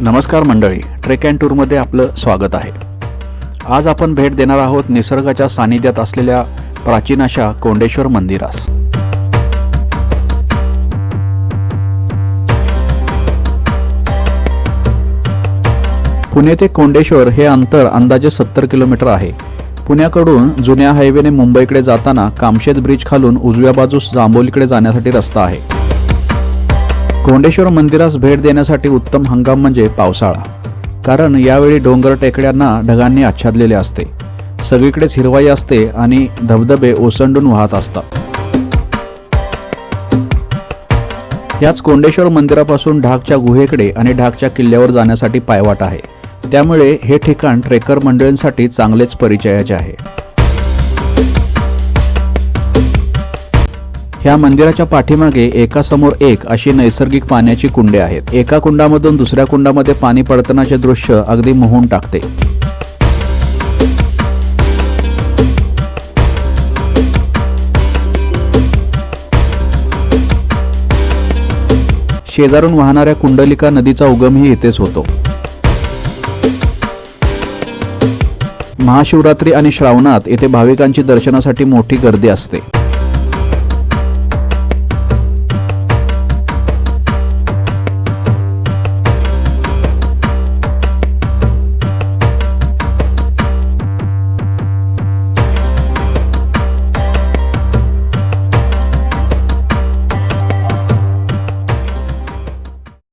नमस्कार मंडळी trek and टूरमध्ये आपलं स्वागत आहे. आज आपण भेट देणार आहोत निसर्गाच्या सानिध्यात असलेल्या प्राचीन अशा कोंडेश्वर मंदिरास. पुणे ते कोंडेश्वर हे अंतर अंदाजे सत्तर किलोमीटर आहे. पुण्याकडून जुन्या हायवेने मुंबईकडे जाताना कामशेत ब्रिज खालून उजव्या बाजूस जांभोलीकडे जाण्यासाठी रस्ता आहे. कोंडेश्वर मंदिरास भेट देण्यासाठी उत्तम हंगाम म्हणजे पावसाळा. कारण यावेळी डोंगर टेकड्यांना ढगांनी आच्छादलेले असते. सगळीकडेच हिरवाई असते आणि धबधबे ओसंडून वाहत असतात. याच कोंडेश्वर मंदिरापासून ढाकच्या गुहेकडे आणि ढाकच्या किल्ल्यावर जाण्यासाठी पायवाट आहे. त्यामुळे हे ठिकाण ट्रेकर मंडळींसाठी चांगलेच परिचयाचे आहे. ह्या मंदिराच्या पाठीमागे एका समोर एक अशी नैसर्गिक पाण्याची कुंडे आहेत. एका कुंडामधून दुसऱ्या कुंडामध्ये पाणी पडतानाचे दृश्य अगदी मोहून टाकते. शेजारून वाहणाऱ्या कुंडलिका नदीचा उगमही इथेच होतो. महाशिवरात्री आणि श्रावणात येथे भाविकांची दर्शनासाठी मोठी गर्दी असते.